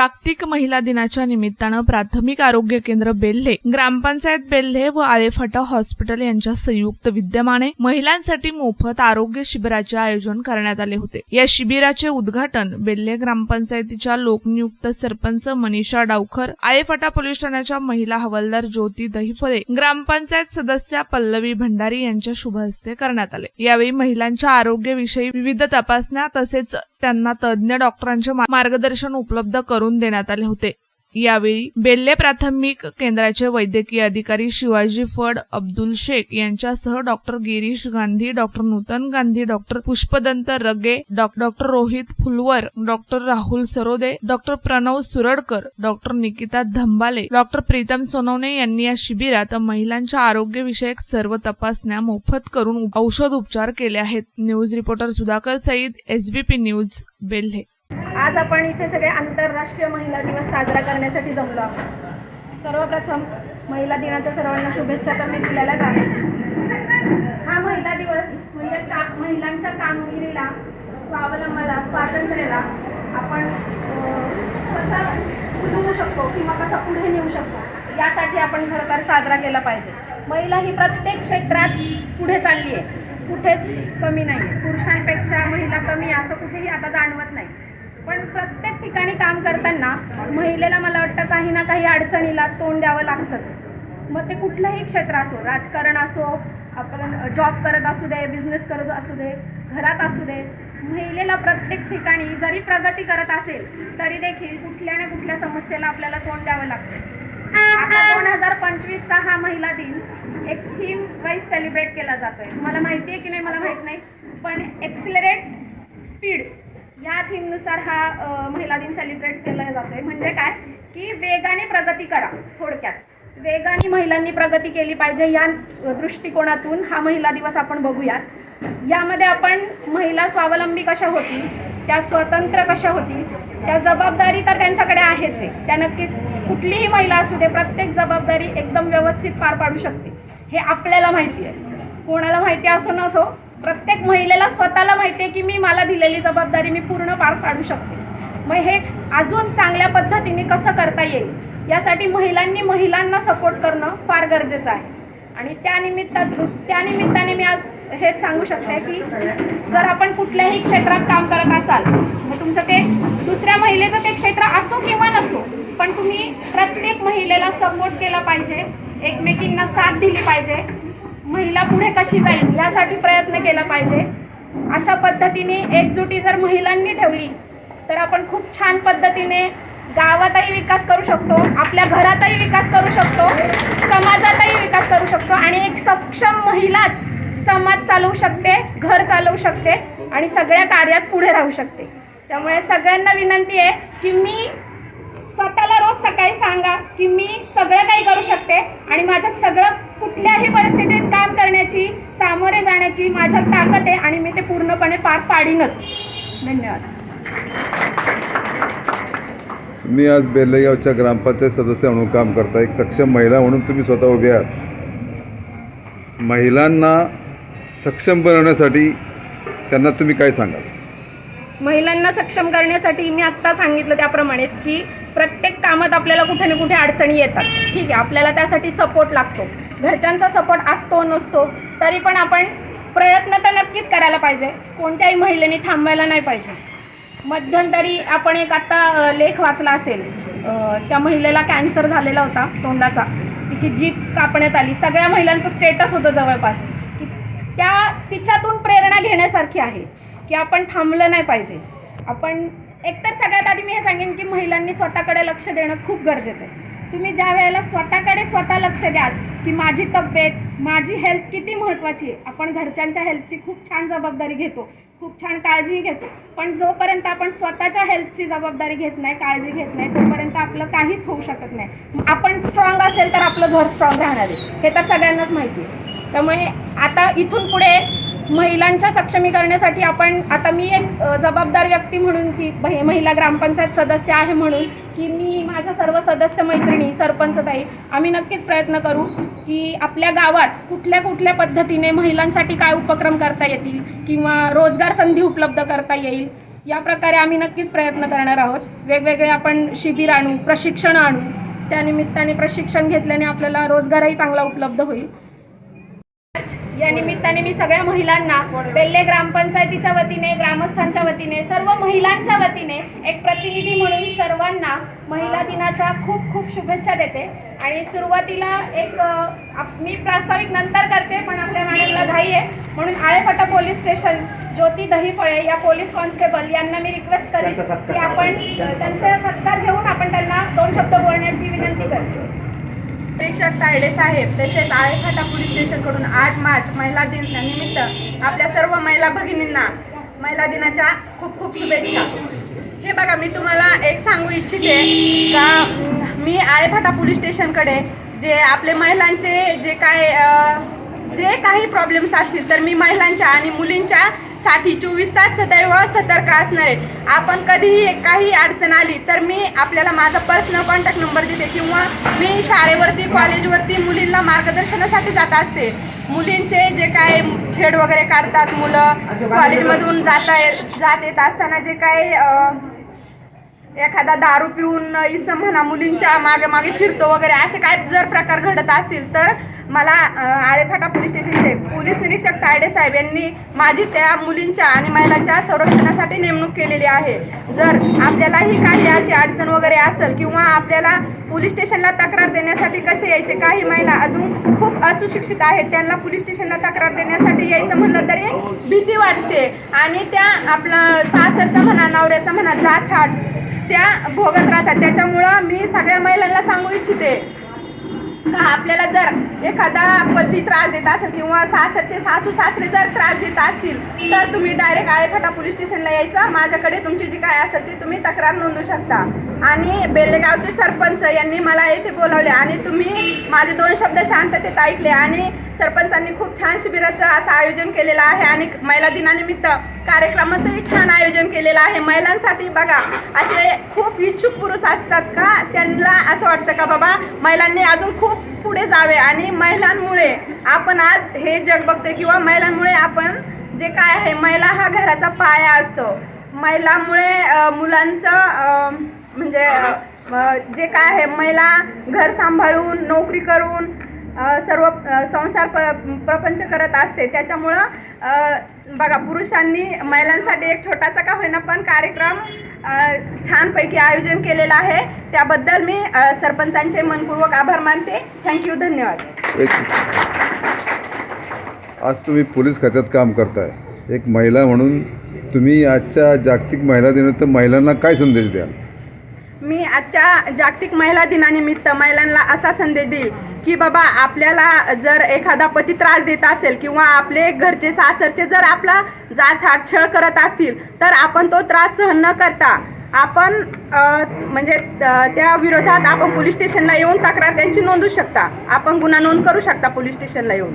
जागतिक महिला दिनाच्या निमित्तानं प्राथमिक आरोग्य केंद्र बेल्हे ग्रामपंचायत बेल्हे व आलेफाटा हॉस्पिटल यांच्या संयुक्त विद्यमाने महिलांसाठी मोफत आरोग्य शिबिराचे आयोजन करण्यात आले होते. या शिबिराचे उद्घाटन बेल्हे ग्रामपंचायतीच्या लोकनियुक्त सरपंच मनीषा डावखर आलेफाटा पोलीस ठाण्याच्या महिला हवालदार ज्योती दहिफळे ग्रामपंचायत सदस्या पल्लवी भंडारी यांच्या शुभ हस्ते करण्यात आले. यावेळी महिलांच्या आरोग्याविषयी विविध तपासण्या तसेच त्यांना तज्ज्ञ डॉक्टरांचे मार्गदर्शन उपलब्ध करून देण्यात आले होते. यावेळी बेल्ले प्राथमिक केंद्राचे वैद्यकीय अधिकारी शिवाजी फड अब्दुल शेख यांच्यासह doctor Girish Gandhi doctor Nutan Gandhi doctor Pushpadant Rage डॉ- doctor Rohit Phulwar doctor Rahul Sarode doctor Pranav Suradkar doctor Nikita Dhambale doctor Pritam Sonawane यांनी या शिबिरात महिलांच्या आरोग्यविषयक सर्व तपासण्या मोफत करून औषध उपचार केले आहेत. News reporter Sudhakar Sayyed SBP news Belhe. आज आपण इथे सगळे आंतरराष्ट्रीय महिला दिवस साजरा करण्यासाठी जमलो आहोत. सर्वप्रथम महिला दिनाच्या सर्वांना शुभेच्छा तर मी दिलेल्याच आहे हा महिला दिवस म्हणजे का महिलांच्या कामगिरीला स्वावलंबाला स्वातंत्र्याला आपण कसा फुलवू शकतो किंवा कसा पुढे नेऊ शकतो यासाठी आपण खरं तर साजरा केला पाहिजे. महिला ही प्रत्येक क्षेत्रात पुढे चालली आहे. कुठेच कमी नाही पुरुषांपेक्षा महिला कमी आहे असं कुठेही आता जाणवत नाही. पण प्रत्येक ठिकाणी काम करताना महिलेला मला वाटतं काही ना काही अडचणीला तोंड द्यावं लागतंच. मग ते कुठलंही क्षेत्र असो राजकारण असो आपण जॉब करत असू दे बिझनेस करत असू दे घरात असू दे महिलेला प्रत्येक ठिकाणी जरी प्रगती करत असेल तरी देखील कुठल्या ना कुठल्या समस्येला आपल्याला तोंड द्यावं लागतं. आता दोन हजार पंचवीसचा हा महिला दिन एक थीम वाईज सेलिब्रेट केला जातोय. तुम्हाला माहिती आहे की नाही? मला माहीत नाही. पण एक्सिलरेट स्पीड या थीमनुसार हा महिला दिन सेलिब्रेट केला जातोय. म्हणजे काय? की वेगाने प्रगती करा थोडक्यात. वेगाने महिलांनी प्रगती केली पाहिजे या दृष्टिकोनातून हा महिला दिवस आपण बघूयात. यामध्ये आपण महिला स्वावलंबी कशा होतील त्या स्वतंत्र कशा होतील त्या जबाबदारी तर त्यांच्याकडे आहेच आहे. त्या नक्कीच कुठलीही महिला असू दे प्रत्येक जबाबदारी एकदम व्यवस्थित पार पाडू शकते. हे आपल्याला माहिती आहे. कोणाला माहिती असो नसो प्रत्येक महिलेला स्वतःला माहिती आहे की मी मला दिलेली जबाबदारी मी पूर्ण पार पाडू शकते. मग हे अजून चांगल्या पद्धतीने कसं करता येईल? यासाठी महिलांनी महिलांना सपोर्ट करणं फार गरजेचं आहे. आणि त्या त्यानिमित्ताने मी आज हेच सांगू शकते की जर आपण कुठल्याही क्षेत्रात काम करत असाल मग तुमचं ते दुसऱ्या महिलेचं ते क्षेत्र असो किंवा नसो पण तुम्ही प्रत्येक महिलेला सपोर्ट केला पाहिजे एकमेकींना साथ दिली पाहिजे महिला पुढे कशी जाईल यासाठी प्रयत्न केला पाहिजे. अशा पद्धतीने एकजुटी जर महिलांनी ठेवली तर आपण खूप छान पद्धतीने गावातही विकास करू शकतो आपल्या घरातही विकास करू शकतो समाजातही विकास करू शकतो आणि एक सक्षम महिलाच समाज चालवू शकते घर चालवू शकते आणि सगळ्या कार्यात पुढे राहू शकते. त्यामुळे सगळ्यांना विनंती आहे की मी स्वतःला रोज सकाळी सांगा की मी सगळं काही करू शकते आणि माझ्यात सगळं कुठल्याही परिस्थितीत करण्याची सामोरे जाण्याची माझ्यात ताकद आहे आणि मी ते पूर्णपणे पार पाडीनच. धन्यवाद. तुम्ही आज बेल्लेगावच्या ग्रामपंचायत सदस्य म्हणून काम करता एक सक्षम महिला म्हणून तुम्ही स्वतः उभे आहात. महिलांना सक्षम बनवण्यासाठी त्यांना तुम्ही काय सांगाल? महिलांना सक्षम करण्यासाठी मी आत्ता सांगितलं त्याप्रमाणेच की प्रत्येक कामात आपल्याला कुठे ना कुठे अडचणी येतात. ठीक आहे आपल्याला त्यासाठी सपोर्ट लागतो. घरच्यांचा सपोर्ट असतो नसतो तरी पण आपण प्रयत्न तर नक्कीच करायला पाहिजे. कोणत्याही महिलेने थांबायला नाही पाहिजे. मध्यंतरी आपण एक आत्ता लेख वाचला असेल. त्या महिलेला कॅन्सर झालेला होता तोंडाचा. तिची जीप कापण्यात आली. सगळ्या महिलांचं स्टेटस होतं जवळपास. की त्या तिच्यातून प्रेरणा घेण्यासारखी आहे. की आपण थांबलं नाही पाहिजे. आपण एकतर सगळ्यात आधी मी हे सांगेन की महिलांनी स्वतःकडे लक्ष देणं खूप गरजेचं आहे. तुम्ही ज्या वेळेला स्वतःकडे स्वतः लक्ष द्याल की माझी तब्येत माझी हेल्थ किती महत्त्वाची आहे आपण घरच्यांच्या हेल्थची खूप छान जबाबदारी घेतो खूप छान काळजी घेतो. पण जोपर्यंत आपण स्वतःच्या हेल्थची जबाबदारी घेत नाही काळजी घेत नाही तोपर्यंत आपलं काहीच होऊ शकत नाही. आपण स्ट्रॉंग असेल तर आपलं घर स्ट्रॉंग राहणार आहे. हे तर सगळ्यांनाच माहिती आहे. त्यामुळे आता इथून पुढे महिलांच्या सक्षमीकरणासाठी आपण आता मी एक जबाबदार व्यक्ती म्हणून की महिला ग्रामपंचायत सदस्य आहे म्हणून की मी माझ्या सर्व सदस्य मैत्रिणी सरपंचताई आम्ही नक्कीच प्रयत्न करू की आपल्या गावात कुठल्या कुठल्या पद्धतीने महिलांसाठी काय उपक्रम करता येतील किंवा रोजगार संधी उपलब्ध करता येईल या प्रकारे आम्ही नक्कीच प्रयत्न करणार आहोत. वेगवेगळे आपण शिबिर आणू प्रशिक्षण आणू त्यानिमित्ताने प्रशिक्षण घेतल्याने आपल्याला रोजगारही चांगला उपलब्ध होईल. या निमित्ताने मी सगळ्या महिलांना बेल्ले ग्रामपंचायतीच्या वतीने ग्रामस्थांच्या वतीने सर्व महिलांच्या वतीने एक प्रतिनिधी म्हणून सर्वांना महिला दिनाच्या खूप खूप शुभेच्छा देते. आणि सुरुवातीला एक मी प्रास्ताविक नंतर करते पण आपल्या मॅडमला घाई आहे. म्हणून आळेफाटा पोलीस स्टेशन ज्योती दहीफळे या पोलीस कॉन्स्टेबल यांना मी रिक्वेस्ट करेन की आपण त्यांचा सत्कार घेऊन आपण त्यांना दोन शब्द बोलण्याची विनंती करते. प्रेक्षक तायडे साहेब तसेच आळेफाटा पोलीस स्टेशनकडून आठ मार्च महिला दिनानिमित्त आपल्या सर्व महिला भगिनींना महिला दिनाच्या खूप खूप शुभेच्छा. हे बघा मी तुम्हाला एक सांगू इच्छिते का मी आळेफाटा पोलीस स्टेशनकडे जे आपले महिलांचे जे काय जे काही प्रॉब्लेम्स असतील तर मी महिलांच्या आणि मुलींच्या साठी चोवीस तास सदैव सतर्क असणार आहे. आपण कधीही काही अडचण आली तर मी आपल्याला माझा पर्सनल कॉन्टॅक्ट नंबर देते किंवा मी शाळेवरती कॉलेजवरती मुलींना मार्गदर्शनासाठी जात असते. मुलींचे जे काय छेड वगैरे काढतात मुलं. कॉलेजमधून जाता ये- जात येत असताना जे काय एखादा दारू पिऊन इसम म्हणा मुलींच्या मागे मागे फिरतो वगैरे असे काय जर प्रकार घडत असतील तर मला आळेफाटा पोलीस स्टेशनचे पोलीस निरीक्षक तायडे साहेब यांनी माझी त्या मुलींच्या आणि महिलांच्या संरक्षणासाठी नेमणूक केलेली आहे. जर आपल्यालाही काही अशी अडचण वगैरे असेल किंवा आपल्याला पोलीस स्टेशनला तक्रार देण्यासाठी कसे यायचे काही महिला अजून खूप असुशिक्षित आहेत त्यांना पोलीस स्टेशनला तक्रार देण्यासाठी यायचं म्हणलं तरी भीती वाटते. आणि त्या आपलं सासरचा म्हणा नवऱ्याचा म्हणा जात हाट त्या भोगत राहतात. त्याच्यामुळं मी सगळ्या महिलांना सांगू इच्छिते. का आपल्याला जर एखादा पती त्रास देत असेल किंवा सासरचे सासू सासरे जर त्रास देत असतील तर तुम्ही डायरेक्ट आळेफाटा पोलीस स्टेशनला यायचं. माझ्याकडे तुमची जी काय असेल ती तुम्ही तक्रार नोंदवू शकता. आणि बेलेगावचे सरपंच यांनी मला येथे बोलावले आणि तुम्ही माझे दोन शब्द शांततेत ऐकले आणि सरपंचांनी खूप छान शिबिराचं असं आयोजन केलेलं आहे आणि महिला दिनानिमित्त कार्यक्रमाचंही छान आयोजन केलेलं आहे. महिलांसाठी बघा असे खूप इच्छुक पुरुष असतात का? त्यांना असं वाटतं का बाबा महिलांनी अजून खूप पुढे जावे आणि महिलांमुळे आपण आज हे जग बघतोय किंवा महिलांमुळे आपण जे काय आहे महिला हा घराचा पाया असतो. महिलांमुळे मुलांचं म्हणजे जे काय आहे महिला घर सांभाळून नोकरी करून सर्व संसार प प्रपंच करत असते. त्याच्यामुळं बघा पुरुषांनी महिलांसाठी एक छोटासा का होईना पण कार्यक्रम छानपैकी आयोजन केलेलं आहे. त्याबद्दल मी सरपंचांचे मनपूर्वक आभार मानते. थँक्यू धन्यवाद. आज तुम्ही पोलीस खात्यात काम करताय. एक महिला म्हणून तुम्ही आजच्या जागतिक महिला दिनानिमित्त महिलांना काय संदेश द्याल? मी आजच्या जागतिक महिला दिनानिमित्त महिलांना असा संदेश देईल की बाबा आपल्याला जर एखादा पती त्रास देत असेल किंवा आपले घरचे सासरचे जर आपला जाचहाट छळ करत असतील तर आपण तो त्रास सहन न करता आपण म्हणजे त्या विरोधात आपण पोलीस स्टेशनला येऊन तक्रार त्यांची नोंदवू शकता. आपण गुन्हा नोंद करू शकता पोलीस स्टेशनला येऊन.